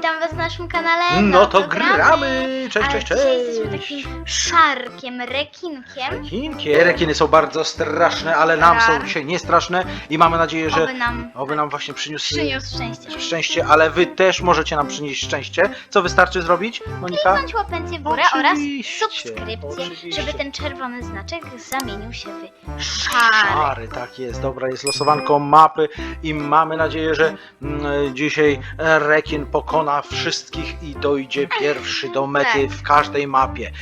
witam was na naszym kanale. No to gramy! Cześć, Ale cześć, dzisiaj jesteśmy cześć! takim szarkiem, rekinkiem. Rekinki, rekiny są bardzo straszne, ale nam są Tak. dzisiaj nie straszne i mamy nadzieję, że Oby nam oby nam właśnie przyniósł przyniósł szczęście. szczęście, ale wy też możecie nam przynieść szczęście. Co wystarczy zrobić, Monika? Kliknąć łapencję w górę Oczywiście, oraz subskrypcję, oczywiście. żeby ten czerwony znaczek zamienił się w szary. Szary, tak jest. Dobra, jest losowanką mapy i mamy nadzieję, że mm, dzisiaj rekin pokona wszystkich i dojdzie pierwszy do mety w każdej mapie.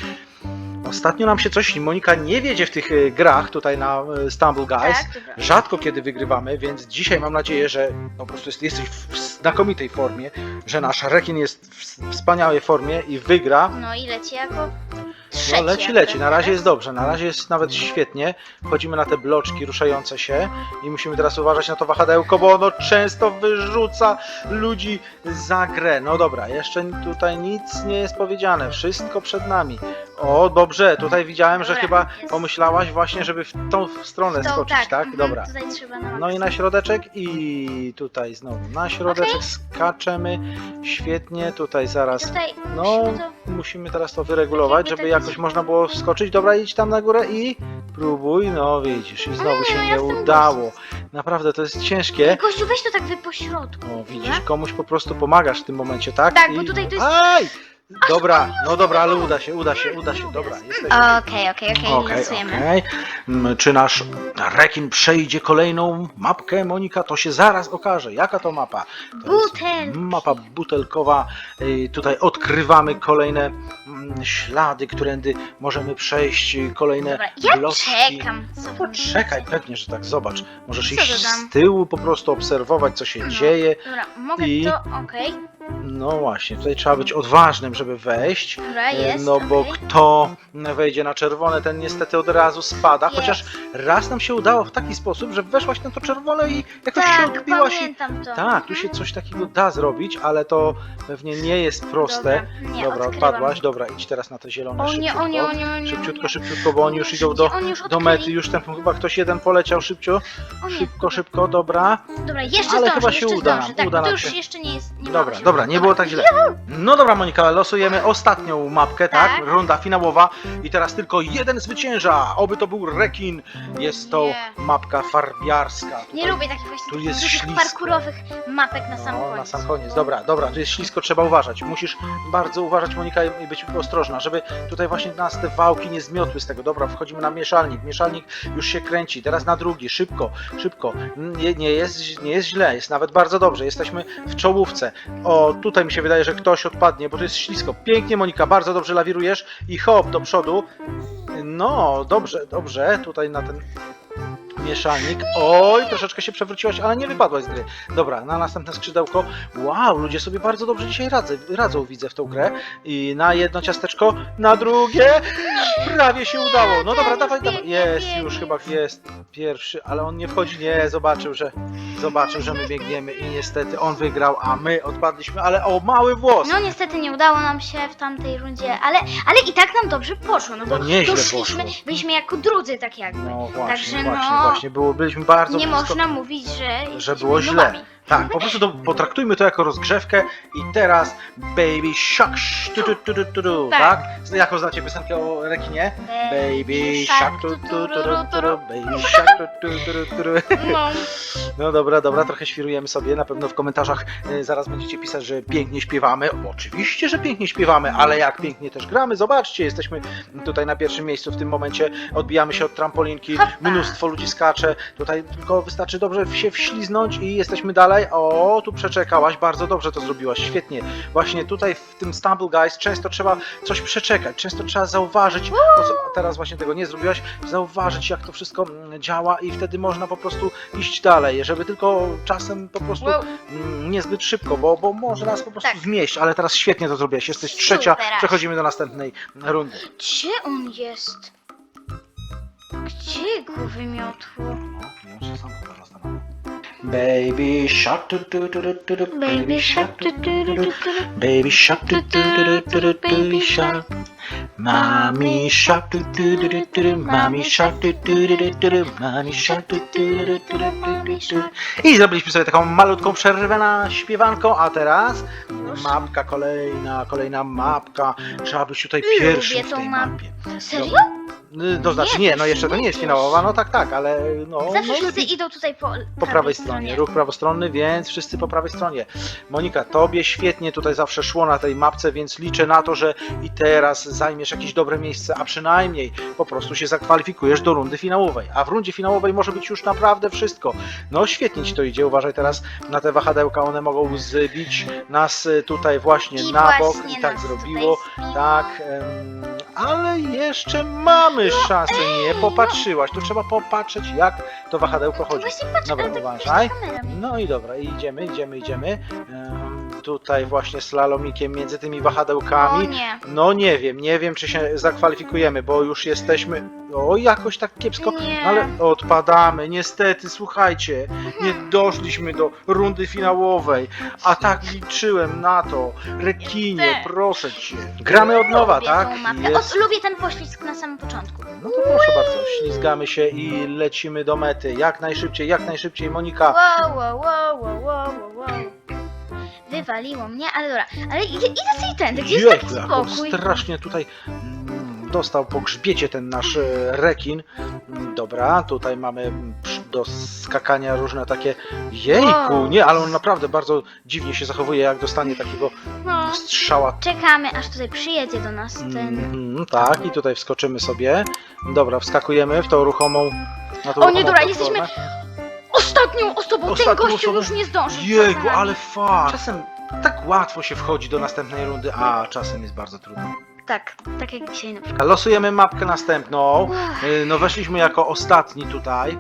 Ostatnio nam się coś, Monika nie wiedzie w tych e, grach tutaj na e, Stumble Guys. Tak, dobra. Rzadko kiedy wygrywamy, więc dzisiaj mam nadzieję, że po prostu jest, jesteś w znakomitej formie, że nasz rekin jest w wspaniałej formie i wygra. No i leci jako trzeci. No leci, leci, na razie jest dobrze, na razie jest nawet świetnie. Wchodzimy na te bloczki ruszające się i musimy teraz uważać na to wahadełko, bo ono często wyrzuca ludzi za grę. No dobra, jeszcze tutaj nic nie jest powiedziane, wszystko przed nami. O, dobrze, tutaj widziałem, że Dobra, chyba jest- pomyślałaś właśnie, żeby w tą stronę To skoczyć, tak? mhm, Dobra. Tutaj trzeba na No i na środeczek i tutaj znowu na środeczek skaczemy. Świetnie, tutaj zaraz Tutaj no, musimy to... musimy teraz to wyregulować, żeby tak jakoś można było wskoczyć. Dobra, idź tam na górę i próbuj. No widzisz, i znowu się nie udało. Naprawdę, to jest ciężkie. Kościół, weź to tak wy po środku. O, widzisz, komuś po prostu pomagasz w tym momencie, tak? Tak, bo tutaj to jest- Aj! Dobra, no dobra, ale uda się, uda się, uda się. Dobra, jesteśmy. Okej, okej, okej, Okej, losujemy. okej. Mm, Czy nasz rekin przejdzie kolejną mapkę, Monika? To się zaraz okaże. Jaka to mapa? To jest. Mapa butelkowa. Y, Tutaj odkrywamy kolejne mm, ślady, którędy możemy przejść, y, kolejne Dobra, ja bloczki. czekam. Poczekaj, myślicie? pewnie, że tak, zobacz. Możesz Co iść dodam? z tyłu, po prostu obserwować, co się No. dzieje. Dobra, mogę I- to, okej. No właśnie, tutaj trzeba być odważnym, żeby wejść. Dobra, E, jest, No bo okej. kto wejdzie na czerwone, ten niestety od razu spada. Jest. Chociaż raz nam się udało w taki sposób, że weszłaś na to czerwone i jakoś się Tak, odbiłaś. I... pamiętam to. Tak, tu się coś takiego da zrobić, ale to pewnie nie jest proste. Dobra, nie, Dobra, odkrywam. odpadłaś. Dobra, idź teraz na te zielone O nie, szybciutko. o nie, o nie, o nie. Szybciutko, szybciutko, bo oni już idą do, Oni już do odkryli. mety. Już ten chyba ktoś jeden poleciał szybcio. O nie. Szybko, szybko, dobra. Dobra, jeszcze Ale zdążę, chyba się jeszcze uda zdążę. nam, Tak, uda to nam już się. jeszcze nie jest, nie Dobra, się. Dobra, nie było tak źle. No dobra, Monika, losujemy ostatnią mapkę, tak? Tak. Runda finałowa i teraz tylko jeden zwycięża. Oby to był rekin. Jest to Nie. mapka farbiarska. Nie Tutaj- lubię takich właśnie tu jest dużych ślisko. parkurowych mapek na sam no, koniec. na sam koniec. Dobra, dobra, tu jest ślisko, trzeba uważać. Musisz bardzo uważać, Monika, i być ostrożna, żeby tutaj właśnie nas te wałki nie zmiotły z tego. Dobra, wchodzimy na mieszalnik. Mieszalnik już się kręci. Teraz na drugi, szybko, szybko. Nie, nie, jest, nie jest źle, jest nawet bardzo dobrze. Jesteśmy w czołówce. O, tutaj mi się wydaje, że ktoś odpadnie, bo to jest ślisko. Pięknie, Monika, bardzo dobrze lawirujesz i hop do przodu. No, dobrze, dobrze. Tutaj na ten mieszalnik. Oj, troszeczkę się przewróciłaś, ale nie wypadłaś z gry. Dobra, na następne skrzydełko. Wow, ludzie sobie bardzo dobrze dzisiaj radzą, radzą widzę w tą grę. I na jedno ciasteczko, na drugie. Prawie się udało. No dobra, dawaj, dawaj. Jest, już chyba jest pierwszy, ale on nie wchodzi. Nie, zobaczył, że zobaczył, że my biegniemy i niestety on wygrał, a my odpadliśmy, ale o mały włos. No niestety nie udało nam się w tamtej rundzie, ale, ale i tak nam dobrze poszło, no bo No nieźle doszliśmy, poszło. byliśmy jako drudzy tak jakby. No właśnie, Także właśnie, no, właśnie. Było, byliśmy bardzo nie blisko. można mówić, że że jesteśmy było źle. nubami. Tak, po prostu to, potraktujmy to jako rozgrzewkę i teraz Baby Shark, tu, tu, tu, tu, tu, tu, Tak. tak? Jaką znacie piosenkę o rekinie? Baby Shark, tu, tu, tu, tu, tu, tu, Baby Shark, tu, tu, tu, tu, tu. No, No dobra, dobra, trochę świrujemy sobie, na pewno w komentarzach y, zaraz będziecie pisać, że pięknie śpiewamy. Oczywiście, że pięknie śpiewamy, ale jak pięknie też gramy, zobaczcie, jesteśmy tutaj na pierwszym miejscu w tym momencie, odbijamy się od trampolinki, mnóstwo ludzi skacze, tutaj tylko wystarczy dobrze się wśliznąć i jesteśmy dalej. O, tu przeczekałaś, bardzo dobrze to zrobiłaś, świetnie. Właśnie tutaj w tym Stumble Guys często trzeba coś przeczekać, często trzeba zauważyć, co a teraz właśnie tego nie zrobiłaś, zauważyć jak to wszystko mm, działa i wtedy można po prostu iść dalej, żeby tylko czasem po prostu wow. mm, niezbyt szybko, bo, bo może nas po prostu Tak. zmieść, ale teraz świetnie to zrobiłaś, jesteś trzecia, Super. przechodzimy do następnej rundy. Gdzie on jest? Gdzie go wymiotło? Tu, tu, tu, tu, tu, tu, Baby shark do do do do do Baby shark do do do do Baby shark do do do do Baby shark Mommy shark do do do do Mommy shark do do do do Mommy shark do do do do I zrobiliśmy sobie taką malutką przerwę na śpiewanko, a teraz mapka kolejna, kolejna mapka. Trzeba być tutaj pierwszym w tej mapie. Serio? Y, To znaczy nie, no jeszcze to nie jest finałowa, no tak, tak, ale no, Zawsze no wszyscy lepiej idą tutaj po, po prawej stronie, ruch prawostronny, więc wszyscy po prawej stronie. Monika, tobie świetnie tutaj zawsze szło na tej mapce, więc liczę na to, że i teraz zajmiesz jakieś dobre miejsce, a przynajmniej po prostu się zakwalifikujesz do rundy finałowej. A w rundzie finałowej może być już naprawdę wszystko. No świetnie ci to idzie, uważaj teraz na te wahadełka, one mogą zbić nas y, tutaj właśnie I na bok właśnie i tak nas zrobiło. tutaj Tak, em, ale jeszcze mamy No, szansę, nie popatrzyłaś. Tu trzeba popatrzeć, jak to wahadełko chodzi. właśnie Dobra, uważaj. No i dobra, idziemy, idziemy, idziemy. Em, tutaj właśnie slalomikiem między tymi wahadełkami. O nie. No nie wiem, nie wiem czy się zakwalifikujemy, bo już jesteśmy. O, jakoś tak kiepsko, Nie. ale odpadamy. Niestety, słuchajcie, nie doszliśmy do rundy finałowej, a tak liczyłem na to. Rekinie, proszę cię. Gramy od nowa, Lubię tak? Tą mapę. Jest. O, lubię ten poślizg na samym początku. No to proszę bardzo, ślizgamy się i lecimy do mety. Jak najszybciej, jak najszybciej, Monika. Wow, wow, wow, wow, wow, wow, wow. Wywaliło mnie, ale dobra. Ale idę, idę sobie tędy, gdzie jest taki on spokój. strasznie tutaj mm, dostał po grzbiecie ten nasz e, rekin. Mm, Dobra, tutaj mamy mm, przy- do skakania różne takie. Jejku, Wow. nie, ale on naprawdę bardzo dziwnie się zachowuje, jak dostanie takiego No. strzała. Czekamy, aż tutaj przyjedzie do nas ten... Mhm, tak, i tutaj wskoczymy sobie. Dobra, wskakujemy w tą ruchomą. Na tą O nie, ruchomą dobra, platformę. jesteśmy ostatnią osobą. Ten Ostatnią gościu osobą. już nie zdąży. Jejku, Czasami. ale fa! Czasem tak łatwo się wchodzi do następnej rundy, a czasem jest bardzo trudno. Tak, tak jak dzisiaj na przykład. Losujemy mapkę następną. Y, No weszliśmy jako ostatni tutaj,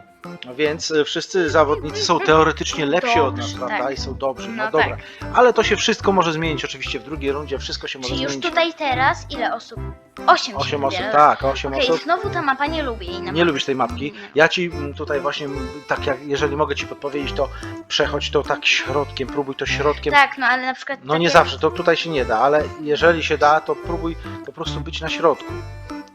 więc y, wszyscy zawodnicy są teoretycznie lepsi od nas, Dobrzy, prawda? tak. I są dobrzy, no, No dobra. tak. Ale to się wszystko może zmienić oczywiście w drugiej rundzie, wszystko się może Czyli już zmienić. tutaj teraz ile osób? Osiem się Osiem osób, wybiera. tak, osiem Okej, osób. znowu ta mapa nie lubię jej na Nie lubisz tej mapki. Ja ci mm, tutaj właśnie, mm, tak jak, jeżeli mogę ci podpowiedzieć, to przechodź to tak środkiem, próbuj to środkiem. Tak, no ale na przykład. No nie takie- zawsze, to tutaj się nie da, ale jeżeli się da, to próbuj po prostu być na środku.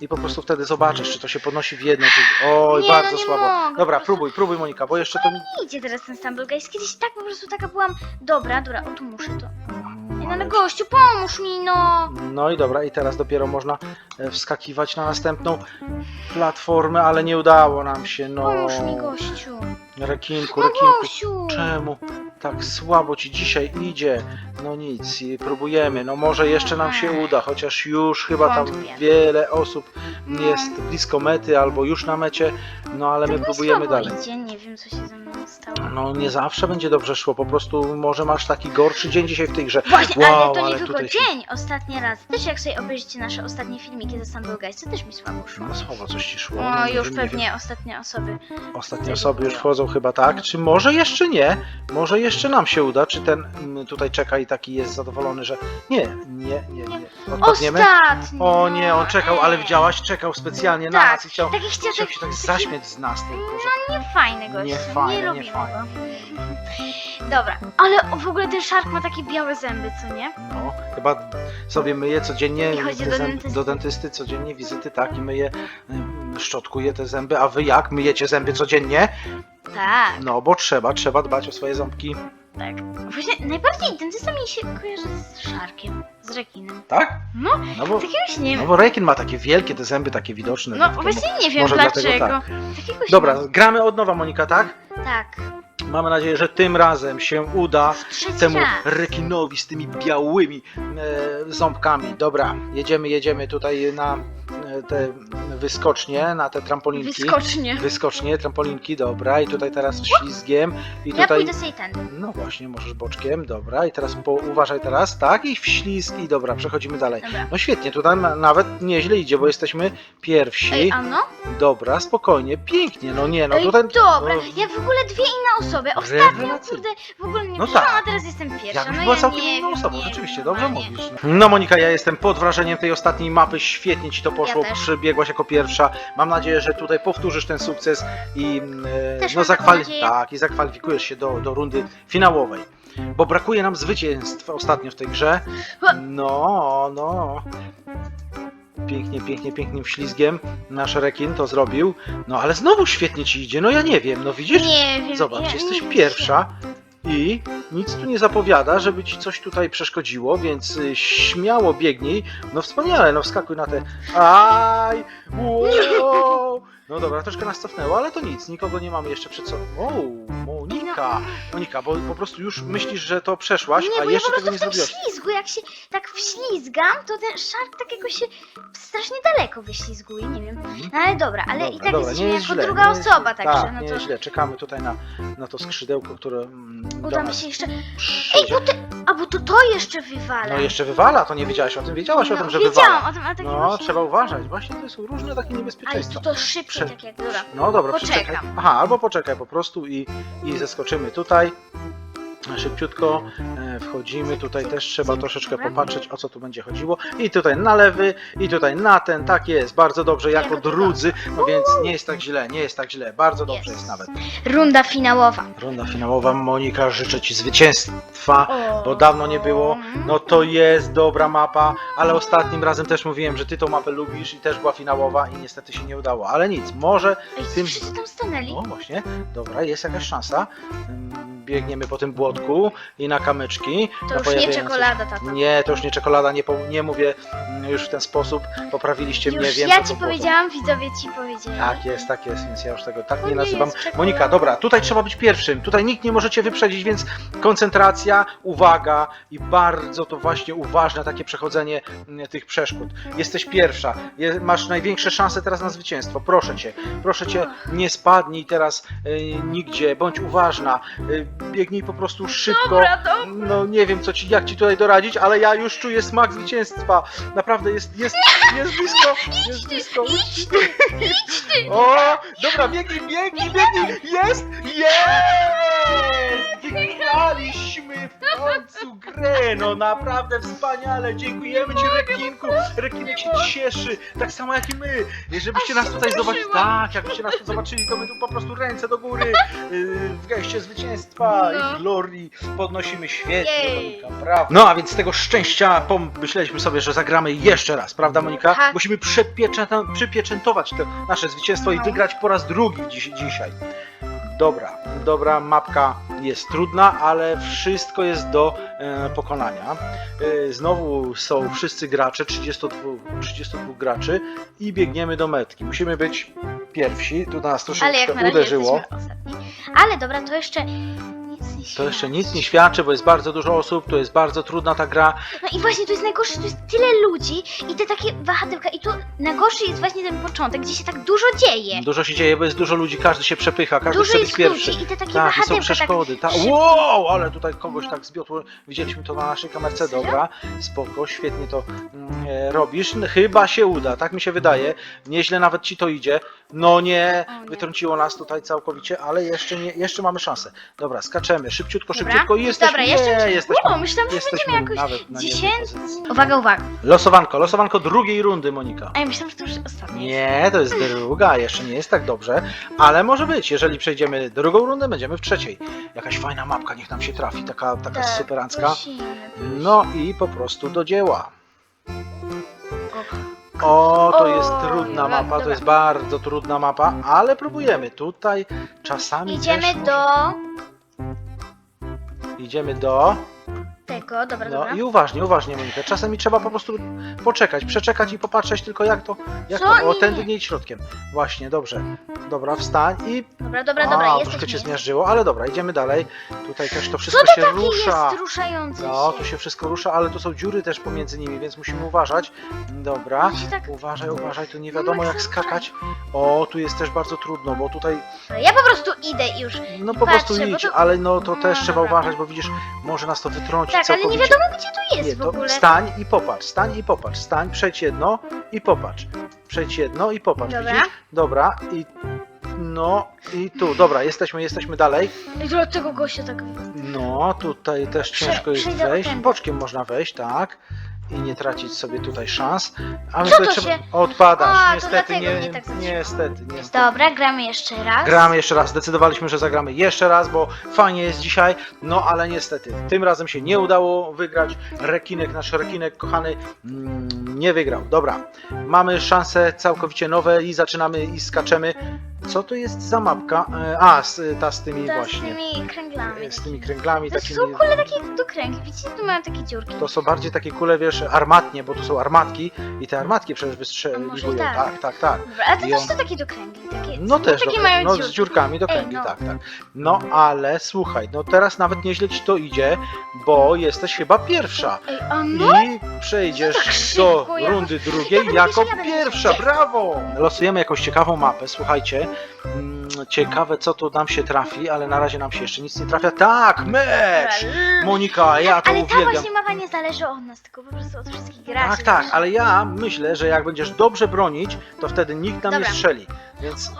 I po prostu wtedy zobaczysz, czy to się podnosi w jedno, czy... Oj, Nie, bardzo no nie słabo. mogę, Dobra, po prostu- próbuj, próbuj Monika, bo jeszcze to... Nie idzie teraz ten Stumble Guys. Kiedyś tak po prostu taka byłam. Dobra, dobra, o tu muszę to. Ale- gościu, pomóż mi, no. No i dobra, i teraz dopiero można e, wskakiwać na następną platformę, ale nie udało nam się, no. Pomóż mi, gościu. Rekinku, No, rekinku, gościu. czemu tak słabo ci dzisiaj idzie? No nic, i próbujemy, no może jeszcze nam się uda, chociaż już chyba tam Wątpię. wiele osób No. jest blisko mety albo już na mecie, no ale my mi próbujemy słabo dalej. Idzie. Nie wiem, co się ze mną stało. No nie zawsze będzie dobrze szło, po prostu może masz taki gorszy dzień dzisiaj w tej grze. Właśnie, Wow, ale to nie ale tylko tutaj się- dzień. Ostatni raz. Też jak sobie obejrzycie nasze ostatnie filmiki ze Stumble Guys, to też mi słabo szło. No słowo coś ci szło. No, nie już wiem, nie wiem. pewnie ostatnie osoby. Ostatnie osoby już wchodzą chyba tak, czy może jeszcze nie? Może jeszcze nam się uda, czy ten mm, tutaj czeka i taki jest zadowolony, że nie, nie, nie, nie. Odpadniemy? Ostatni! O nie, on no, czekał, ale widziałaś, czekał specjalnie na Tak, nas i chciał, Taki chciał, chciał taki się tak zaśmiać z nas tylko, że nie fajny gość. Nie fajny, nie lubimy fajny. go. Dobra, ale w ogóle ten szark ma takie białe zęby, co nie? no, chyba sobie myje codziennie I chodzi do dentysty. do dentysty, codziennie wizyty, tak, i myje, szczotkuje te zęby, a wy jak? Myjecie zęby codziennie? Tak, No, bo trzeba, trzeba dbać o swoje ząbki, tak. Właśnie najbardziej dentysta mi się kojarzy z szarkiem, z rekinem. tak? No, No bo, jakiegoś nie no wiem. bo rekin ma takie wielkie, te zęby takie widoczne. No właśnie nie wiem może dlatego dlaczego. tak. Dobra, mam. gramy od nowa, Monika, tak? Tak. Mamy nadzieję, że tym razem się uda Trzeci temu raz. rekinowi z tymi białymi e, ząbkami. Dobra, jedziemy, jedziemy tutaj na te wyskocznie, na te trampolinki. Wyskocznie. Wyskocznie, trampolinki, dobra. I tutaj teraz ślizgiem. I Ja tutaj. pójdę sobie ten. No właśnie, możesz boczkiem, dobra. I teraz po, uważaj teraz, tak? I wślizg i dobra, przechodzimy dalej. Dobra. No świetnie, tutaj ma- nawet nieźle idzie, bo jesteśmy pierwsi. Ej, ano? Dobra, spokojnie, pięknie, no nie, no Ej, tutaj... dobra. no, Jak w ogóle dwie inne osoby. Ostatnio, Rewelacyjnie. kurde, w ogóle mnie No no tak. a teraz jestem pierwsza. Jakbyś no była ja całkiem nie inną wiem, osobą, nie rzeczywiście, wiem, dobrze normalnie. mówisz. No Monika, ja jestem pod wrażeniem tej ostatniej mapy, świetnie ci to poszło, też. przybiegłaś jako pierwsza. Mam nadzieję, że tutaj powtórzysz ten sukces i, e, Też no, mam taką zakwali- nadzieję. tak, i zakwalifikujesz się do, do rundy finałowej. Bo brakuje nam zwycięstw ostatnio w tej grze. No, no. Pięknie, pięknie, pięknym ślizgiem nasz rekin to zrobił. No ale znowu świetnie ci idzie, no ja nie wiem, no widzisz? Nie wiem. Zobacz, ja, jesteś nie pierwsza i nic tu nie zapowiada, żeby ci coś tutaj przeszkodziło, więc y, śmiało biegnij. No wspaniale, no wskakuj na te. Aj! Wow! No dobra, troszkę nas cofnęło, ale to nic, nikogo nie mamy jeszcze przed sobą. O, Monika! Monika, bo po prostu już myślisz, że to przeszłaś, Nie, a bo ja jeszcze po tego nie prostu w tym zrobiłaś. ślizgu, jak się tak wślizgam, to ten szarp tak jakoś się strasznie daleko wyślizguje, nie wiem. No ale dobra, ale i Dobra, tak dobra, jesteśmy nie jako jest źle, druga nie jest osoba, także tak, no nie to źle. Czekamy tutaj na, na to skrzydełko, które mm, do uda mi nas się jeszcze... Ej, przyjdzie. bo ty... To to jeszcze wywala. No jeszcze wywala, to nie wiedziałaś o tym, wiedziałaś o No, tym, że wiedziałam wywala. o tym, ale tak No, właśnie... trzeba uważać, właśnie to są różne takie Ale niebezpieczeństwa. to, to szybkie, Prze- tak jak dobra. No dobra, Poczekam. przeczekaj. Aha, albo poczekaj po prostu i, i zeskoczymy tutaj. Szybciutko e, wchodzimy, tutaj też trzeba troszeczkę popatrzeć o co tu będzie chodziło. I tutaj na lewy, i tutaj na ten, tak jest, bardzo dobrze, jako drudzy, no więc nie jest tak źle, nie jest tak źle, bardzo dobrze Jest. nawet. Runda finałowa. Runda finałowa, Monika, życzę Ci zwycięstwa, bo dawno nie było. No to jest dobra mapa, ale ostatnim razem też mówiłem, że Ty tą mapę lubisz i też była finałowa i niestety się nie udało. Ale nic, może tym- wszyscy tam stanęli. no właśnie, dobra, jest jakaś szansa. Ym, Biegniemy po tym i na kamyczki. To na już nie czekolada, tato. Nie, to już nie czekolada, nie, po, nie mówię mm, już w ten sposób. Poprawiliście mnie, Już wiem. ja co ci to było. powiedziałam, widzowie ci powiedzieli. Tak jest, tak jest, więc ja już tego tak To nie nie nazywam. jest czekolada. Monika, dobra, tutaj trzeba być pierwszym. Tutaj nikt nie możecie wyprzedzić, więc koncentracja, uwaga i bardzo to właśnie uważne takie przechodzenie mm, tych przeszkód. Jesteś pierwsza, je, masz największe szanse teraz na zwycięstwo. Proszę cię, proszę cię, nie spadnij teraz y, nigdzie, bądź uważna. Y, biegnij po prostu szybko. Dobra, to... No nie wiem co ci, jak ci tutaj doradzić, ale ja już czuję smak zwycięstwa. Naprawdę jest, jest, jest blisko, jest blisko. Idź ty, idź ty. O, dobra, biegnij, biegnij, biegnij, jest, jest! Wygraliśmy w końcu grę, no naprawdę wspaniale, dziękujemy Ci rekinku, rekinek się cieszy, tak samo jak i my, żebyście nas tutaj zobaczyli, tak, jakbyście nas tu zobaczyli, to my tu po prostu ręce do góry, yy, w geście zwycięstwa No. i glorii podnosimy świetnie, Jej. Monika, brawo. No a więc z tego szczęścia pomyśleliśmy sobie, że zagramy jeszcze raz, prawda Monika? Tak. Musimy przepieczęta- przypieczętować to nasze zwycięstwo i No. wygrać po raz drugi dziś, dzisiaj. Dobra, dobra, mapka jest trudna, ale wszystko jest do e, pokonania. E, znowu są wszyscy gracze, 32, 32 graczy i biegniemy do metki. Musimy być pierwsi, tu nas Ale troszeczkę jak na razie uderzyło. jesteśmy ostatni. Ale dobra, to jeszcze To jeszcze nic nie świadczy. bo jest bardzo dużo osób, to jest bardzo trudna ta gra. No i właśnie to jest najgorsze, to jest tyle ludzi i te takie wahadełka i tu najgorszy jest właśnie ten początek, gdzie się tak dużo dzieje. Dużo się dzieje, bo jest dużo ludzi, każdy się przepycha, każdy Dużo chce być jest pierwszy. ludzi i te takie Tak, i są wahadełka tak przeszkody. Ta... szybko- Wow, ale tutaj kogoś tak zbiotło. Widzieliśmy to na naszej kamerce. Serio? Dobra, spoko, świetnie to mm, e, robisz. No, Chyba się uda, tak mi się wydaje. Nieźle nawet ci to idzie. No nie, O nie. wytrąciło nas tutaj całkowicie, ale jeszcze nie, jeszcze mamy szansę. Dobra, skaczemy, szybciutko, Dobra. szybciutko i jesteśmy. Dobra, jeszcze- nie, jesteśmy, Wow, myślałam, że jesteśmy będziemy jakoś nawet na niezłej dziesiętni. pozycji. Uwaga, uwaga. Losowanko, losowanko drugiej rundy, Monika. A ja myślałam, że to już ostatnie. Nie, to jest druga, jeszcze nie jest tak dobrze, ale może być. Jeżeli przejdziemy drugą rundę, będziemy w trzeciej. Jakaś fajna mapka, niech nam się trafi, taka, taka Tak, superancka. prosimy. No i po prostu do dzieła. O, O, to O, jest trudna no, mapa, to dobra. jest bardzo trudna mapa, ale próbujemy. Tutaj czasami Idziemy też do Idziemy do... tego, dobra, No dobra. i uważnie, uważnie Monika. Czasami trzeba po prostu poczekać, przeczekać i popatrzeć tylko jak to... Jak Co? to o, Nie, tędy nie. idź środkiem. Właśnie, dobrze. Dobra, wstań i Dobra, dobra, A, dobra, troszkę jesteśmy. cię zmiażdżyło, ale dobra, idziemy dalej. Tutaj też to wszystko to się takie rusza. jest ruszające No, się? tu się wszystko rusza, ale tu są dziury też pomiędzy nimi, więc musimy uważać. Dobra. Się tak... Uważaj, uważaj, tu nie No, wiadomo jak skakać. O, tu jest też bardzo trudno, bo tutaj, Ja po prostu idę i już. no po Patrzę, prostu bo idź, to- ale no to No, też trzeba dobra. uważać, bo widzisz, może nas to wytrącić Tak, ale nie wiadomo gdzie tu jest Nie, w to ogóle. stań i popatrz, stań i popatrz, stań, przejdź jedno i popatrz. Przejdź jedno i popatrz, Dobra. widzisz? Dobra, i No i tu, dobra, jesteśmy, jesteśmy dalej. I do tego gościa tak... No, tutaj też Prze- ciężko jest przejdę wejść. tędy. Boczkiem można wejść, tak. I nie tracić sobie tutaj szans. A my Co to się- Odpadasz. A, to niestety, dlatego nie, mnie tak zatrzymało. niestety, niestety. Dobra, gramy jeszcze raz. Gramy jeszcze raz, zdecydowaliśmy, że zagramy jeszcze raz, bo fajnie jest dzisiaj, no ale niestety, tym razem się nie udało wygrać. Rekinek, nasz rekinek kochany, mm, nie wygrał. Dobra, mamy szanse całkowicie nowe i zaczynamy i skaczemy. Co to jest za mapka? E, A, z, ta z tymi To z właśnie, tymi kręglami. z tymi kręglami To takimi. są kule takie do kręgli, widzicie? Tu mają takie dziurki. To są bardziej takie kule, wiesz, armatnie, bo to są armatki i te armatki przecież A wystrzeliwują. tak. Tak, tak, tak. Dobra, a to I też on- to takie do kręgli. Takie, No też, takie do, mają no, dziurki. z dziurkami do Ej, kręgli, no. tak, tak. No ale słuchaj, no teraz nawet nieźle ci to idzie, bo jesteś chyba pierwsza. Ej, a no? I przejdziesz No tak do szybko, ja- rundy drugiej będę jako ja będę pierwsza, pierwsza. brawo! Losujemy jakąś ciekawą mapę, słuchajcie. Mm, Ciekawe co tu nam się trafi, ale na razie nam się jeszcze nic nie trafia. Tak, mecz! Monika, ja to Ale ta uwielbiam. właśnie mapa nie zależy od nas, tylko po prostu od wszystkich graczy. Tak, tak, ale ja myślę, że jak będziesz dobrze bronić, to wtedy nikt nam nie Dobra. strzeli. Więc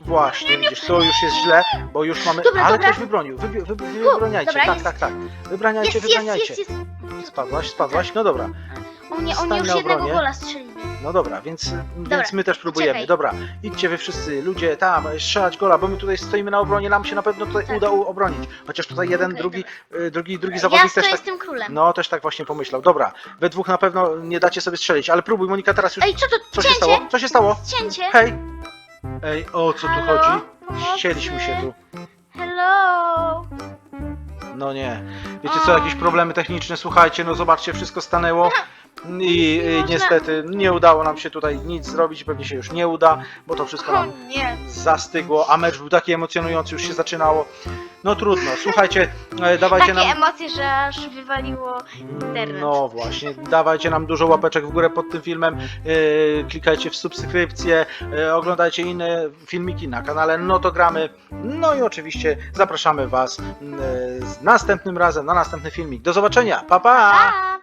właśnie, widzisz, to już jest źle, bo już mamy. Dobra, ale dobra. ktoś wybronił. Wy, wy, wy, wybraniajcie, dobra, tak, jest. tak, tak. Wybraniajcie, Jest, jest, wybraniajcie. jest, jest. Spadłaś, spadłaś? No dobra. Oni, oni Stań już jednego gola strzelili. No dobra, więc, Dobra, więc my też próbujemy. poczekaj. Dobra, idźcie wy wszyscy, ludzie tam, strzelać gola, bo my tutaj stoimy na obronie, nam się na pewno tutaj Tak. uda obronić. Chociaż tutaj jeden, Okej, drugi, drugi, drugi Ja zawodnik stoję też tak. tym królem. No, też tak właśnie pomyślał. Dobra, we dwóch na pewno nie dacie sobie strzelić, ale próbuj, Monika, teraz już. Ej, co to? Co się stało? Co się stało? Cięcie? Hej! Ej, o co tu Halo? chodzi? Pomocy? Ścieliśmy się tu. Hello! No nie. Wiecie co, jakieś problemy techniczne, słuchajcie, no zobaczcie, wszystko stanęło. I, niestety nie udało nam się tutaj nic zrobić, pewnie się już nie uda, bo to wszystko O nam nie. zastygło, a mecz był taki emocjonujący, już się zaczynało. No trudno, słuchajcie, e, dawajcie Takie nam... emocje, że aż wywaliło internet. No właśnie, dawajcie nam dużo łapeczek w górę pod tym filmem, e, klikajcie w subskrypcję, e, oglądajcie inne filmiki na kanale Notogramy, no i oczywiście zapraszamy Was e, z następnym razem na następny filmik. Do zobaczenia, pa pa! Pa!